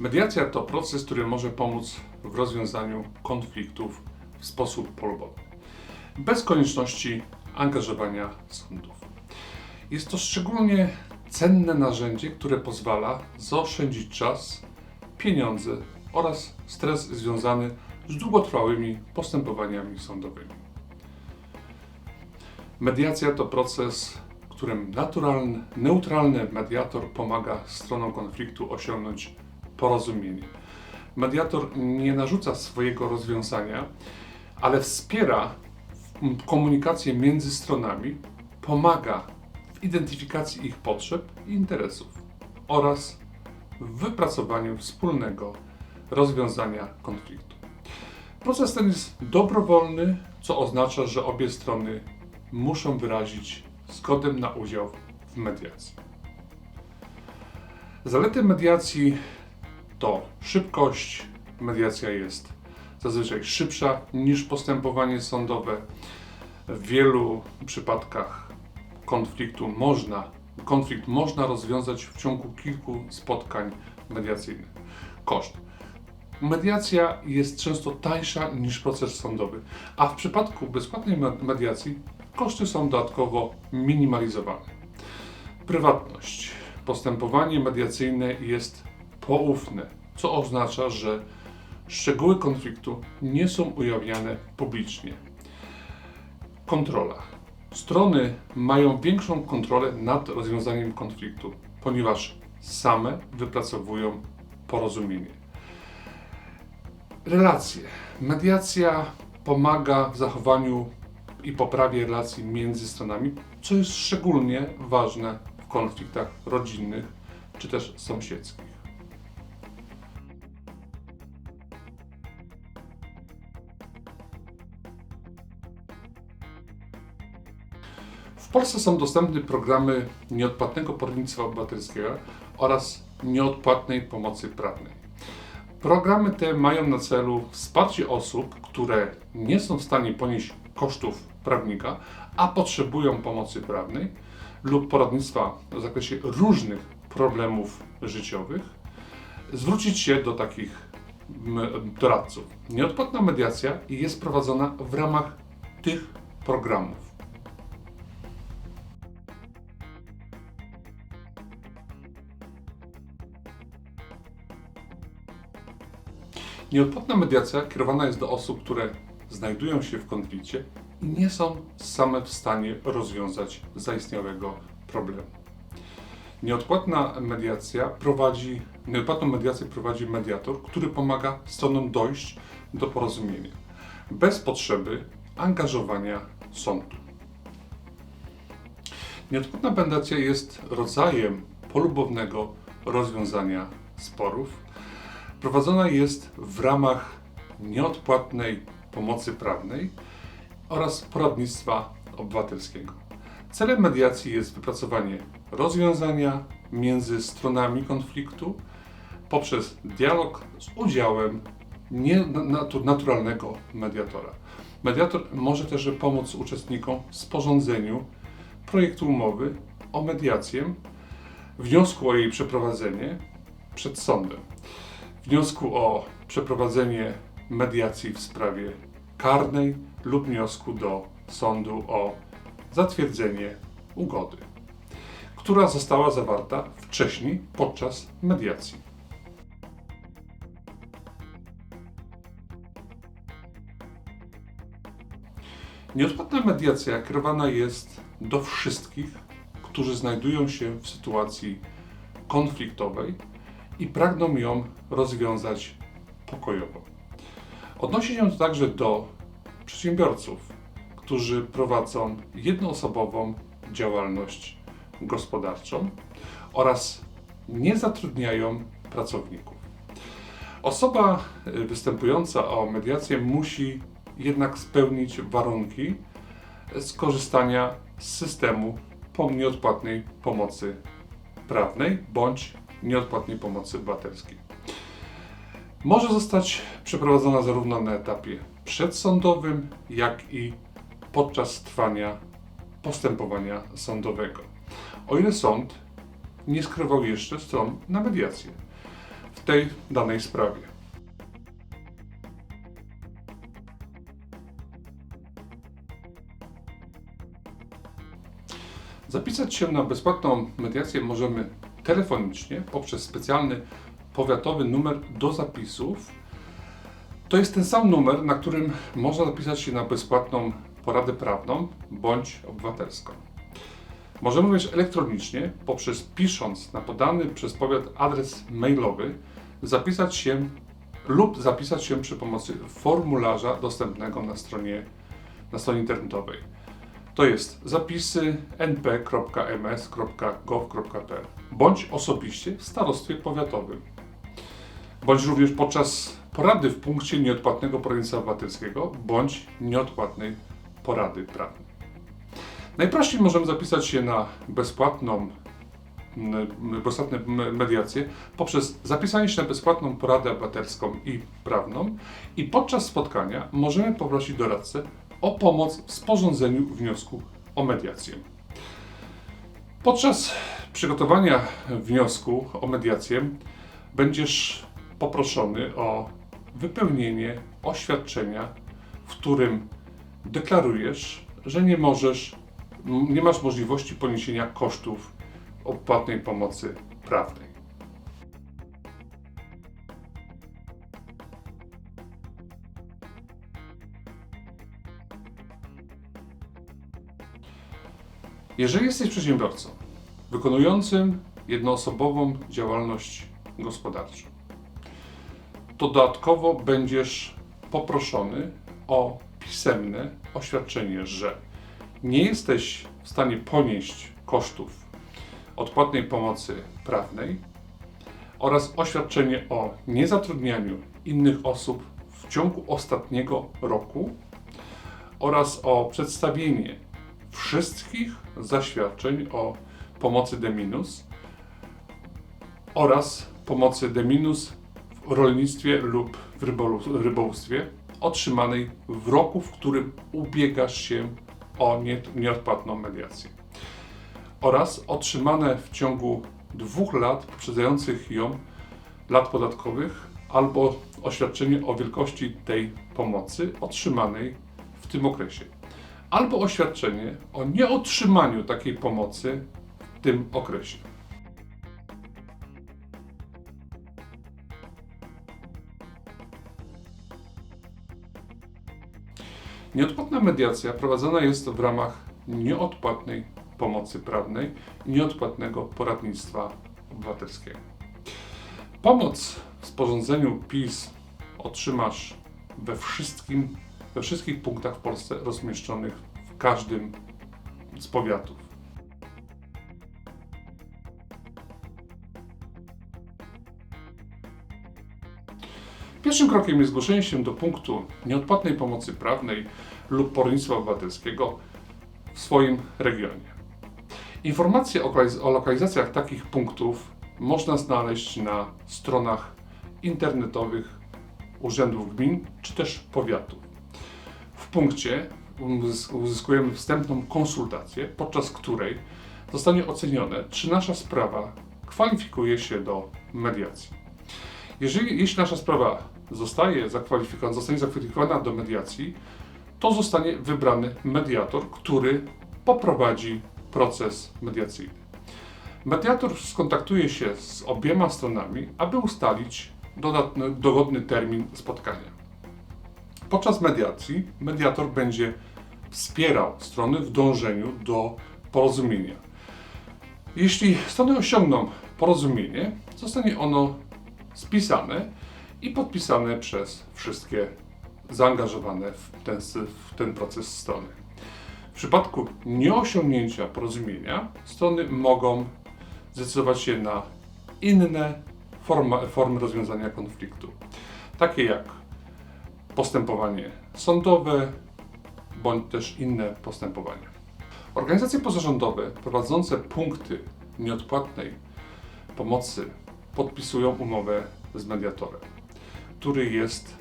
Mediacja to proces, który może pomóc w rozwiązaniu konfliktów w sposób polowy, bez konieczności angażowania sądów. Jest to szczególnie cenne narzędzie, które pozwala zaoszczędzić czas, pieniądze oraz stres związany z długotrwałymi postępowaniami sądowymi. Mediacja to proces, w którym naturalny, neutralny mediator pomaga stronom konfliktu osiągnąć porozumienie. Mediator nie narzuca swojego rozwiązania, ale wspiera komunikację między stronami, pomaga w identyfikacji ich potrzeb i interesów oraz w wypracowaniu wspólnego rozwiązania konfliktu. Proces ten jest dobrowolny, co oznacza, że obie strony muszą wyrazić zgodę na udział w mediacji. Zalety mediacji to szybkość. Mediacja jest zazwyczaj szybsza niż postępowanie sądowe. W wielu przypadkach konfliktu można, konflikt można rozwiązać w ciągu kilku spotkań mediacyjnych. Koszt. Mediacja jest często tańsza niż proces sądowy, a w przypadku bezpłatnej me- mediacji koszty są dodatkowo minimalizowane. Prywatność. Postępowanie mediacyjne jest poufne, co oznacza, że szczegóły konfliktu nie są ujawniane publicznie. Kontrola. Strony mają większą kontrolę nad rozwiązaniem konfliktu, ponieważ same wypracowują porozumienie. Relacje. Mediacja pomaga w zachowaniu i poprawie relacji między stronami, co jest szczególnie ważne w konfliktach rodzinnych czy też sąsiedzkich. W Polsce są dostępne programy nieodpłatnego poradnictwa obywatelskiego oraz nieodpłatnej pomocy prawnej. Programy te mają na celu wsparcie osób, które nie są w stanie ponieść kosztów prawnika, a potrzebują pomocy prawnej lub poradnictwa w zakresie różnych problemów życiowych, zwrócić się do takich doradców. Nieodpłatna mediacja jest prowadzona w ramach tych programów. Nieodpłatna mediacja kierowana jest do osób, które znajdują się w konflikcie i nie są same w stanie rozwiązać zaistniałego problemu. Nieodpłatna mediacja prowadzi, nieodpłatną mediację prowadzi mediator, który pomaga stronom dojść do porozumienia bez potrzeby angażowania sądu. Nieodpłatna mediacja jest rodzajem polubownego rozwiązania sporów, prowadzona jest w ramach nieodpłatnej pomocy prawnej oraz poradnictwa obywatelskiego. Celem mediacji jest wypracowanie rozwiązania między stronami konfliktu poprzez dialog z udziałem naturalnego mediatora. Mediator może też pomóc uczestnikom w sporządzeniu projektu umowy o mediację, wniosku o jej przeprowadzenie przed sądem wniosku o przeprowadzenie mediacji w sprawie karnej lub wniosku do sądu o zatwierdzenie ugody, która została zawarta wcześniej podczas mediacji. Nieodpłatna mediacja kierowana jest do wszystkich, którzy znajdują się w sytuacji konfliktowej i pragną ją rozwiązać pokojowo. Odnosi się to także do przedsiębiorców, którzy prowadzą jednoosobową działalność gospodarczą oraz nie zatrudniają pracowników. Osoba y, występująca o mediację musi jednak spełnić warunki skorzystania z systemu pom- nieodpłatnej pomocy prawnej bądź nieodpłatnej pomocy obywatelskiej. Może zostać przeprowadzona zarówno na etapie przedsądowym, jak i podczas trwania postępowania sądowego. O ile sąd nie skierował jeszcze stron na mediację. W tej danej sprawie. Zapisać się na bezpłatną mediację możemy telefonicznie poprzez specjalny powiatowy numer do zapisów. To jest ten sam numer, na którym można zapisać się na bezpłatną poradę prawną bądź obywatelską. Możemy również elektronicznie, poprzez pisząc na podany przez powiat adres mailowy, zapisać się lub zapisać się przy pomocy formularza dostępnego na stronie, na stronie internetowej. To jest zapisy np.ms.gov.pl bądź osobiście w starostwie powiatowym, bądź również podczas porady w punkcie nieodpłatnego poradnictwa obywatelskiego bądź nieodpłatnej porady prawnej. Najprościej możemy zapisać się na bezpłatną bezpłatne mediacje poprzez zapisanie się na bezpłatną poradę obywatelską i prawną i podczas spotkania możemy poprosić doradcę o pomoc w sporządzeniu wniosku o mediację. Podczas przygotowania wniosku o mediację będziesz poproszony o wypełnienie oświadczenia, w którym deklarujesz, że nie możesz, nie masz możliwości poniesienia kosztów odpłatnej pomocy prawnej. Jeżeli jesteś przedsiębiorcą wykonującym jednoosobową działalność gospodarczą, to dodatkowo będziesz poproszony o pisemne oświadczenie, że nie jesteś w stanie ponieść kosztów odpłatnej pomocy prawnej oraz oświadczenie o niezatrudnianiu innych osób w ciągu ostatniego roku oraz o przedstawienie wszystkich zaświadczeń o pomocy de minus oraz pomocy de minus w rolnictwie lub w rybołówstwie otrzymanej w roku, w którym ubiegasz się o nie- nieodpłatną mediację. Oraz otrzymane w ciągu dwóch lat poprzedzających ją lat podatkowych albo oświadczenie o wielkości tej pomocy otrzymanej w tym okresie, albo oświadczenie o nieotrzymaniu takiej pomocy w tym okresie. Nieodpłatna mediacja prowadzona jest w ramach nieodpłatnej pomocy prawnej, nieodpłatnego poradnictwa obywatelskiego. Pomoc w sporządzeniu PiS otrzymasz we, wszystkim, we wszystkich punktach w Polsce rozmieszczonych w każdym z powiatów. Pierwszym krokiem jest zgłoszenie się do punktu nieodpłatnej pomocy prawnej lub poradnictwa obywatelskiego w swoim regionie. Informacje o, lokaliz- o lokalizacjach takich punktów można znaleźć na stronach internetowych urzędów gmin czy też powiatów. Punkcie uzys- uzyskujemy wstępną konsultację, podczas której zostanie ocenione, czy nasza sprawa kwalifikuje się do mediacji. Jeżeli, jeśli nasza sprawa zostaje zakwalifikowana, zostanie zakwalifikowana do mediacji, to zostanie wybrany mediator, który poprowadzi proces mediacyjny. Mediator skontaktuje się z obiema stronami, aby ustalić dodatny, dogodny termin spotkania. Podczas mediacji mediator będzie wspierał strony w dążeniu do porozumienia. Jeśli strony osiągną porozumienie, zostanie ono spisane i podpisane przez wszystkie zaangażowane w ten, w ten proces strony. W przypadku nieosiągnięcia porozumienia, strony mogą zdecydować się na inne formy rozwiązania konfliktu, takie jak postępowanie sądowe bądź też inne postępowania. Organizacje pozarządowe prowadzące punkty nieodpłatnej pomocy podpisują umowę z mediatorem, który jest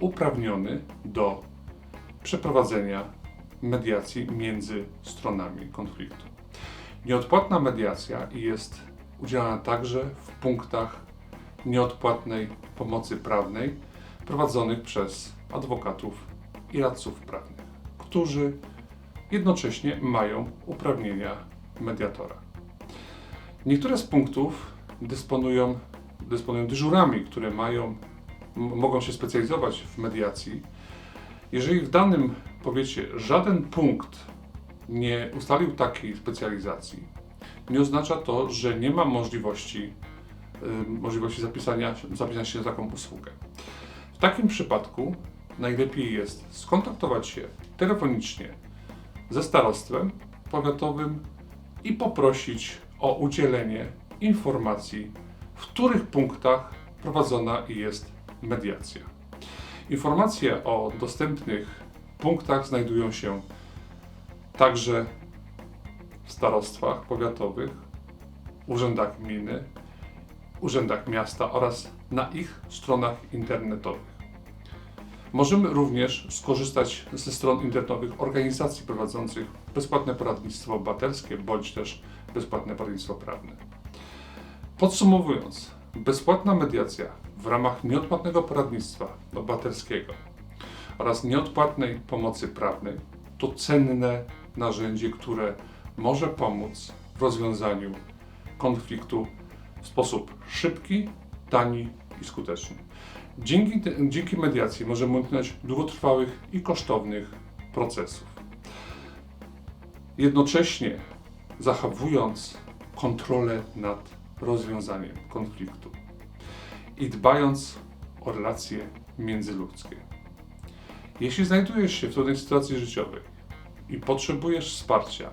uprawniony do przeprowadzenia mediacji między stronami konfliktu. Nieodpłatna mediacja jest udzielana także w punktach nieodpłatnej pomocy prawnej prowadzonych przez adwokatów i radców prawnych, którzy jednocześnie mają uprawnienia mediatora. Niektóre z punktów dysponują, dysponują dyżurami, które mają, mogą się specjalizować w mediacji. Jeżeli w danym powiecie żaden punkt nie ustalił takiej specjalizacji, nie oznacza to, że nie ma możliwości, y, możliwości zapisania, zapisania się na taką usługę. Takim przypadku najlepiej jest skontaktować się telefonicznie ze starostwem powiatowym i poprosić o udzielenie informacji, w których punktach prowadzona jest mediacja. Informacje o dostępnych punktach znajdują się także w starostwach powiatowych, urzędach gminy, urzędach miasta oraz na ich stronach internetowych. Możemy również skorzystać ze stron internetowych organizacji prowadzących bezpłatne poradnictwo obywatelskie bądź też bezpłatne poradnictwo prawne. Podsumowując, bezpłatna mediacja w ramach nieodpłatnego poradnictwa obywatelskiego oraz nieodpłatnej pomocy prawnej to cenne narzędzie, które może pomóc w rozwiązaniu konfliktu w sposób szybki, tani i skuteczny. Dzięki, dzięki mediacji możemy uniknąć długotrwałych i kosztownych procesów. Jednocześnie zachowując kontrolę nad rozwiązaniem konfliktu i dbając o relacje międzyludzkie. Jeśli znajdujesz się w trudnej sytuacji życiowej i potrzebujesz wsparcia,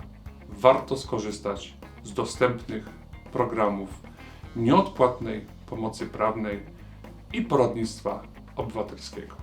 warto skorzystać z dostępnych programów nieodpłatnej pomocy prawnej i poradnictwa obywatelskiego.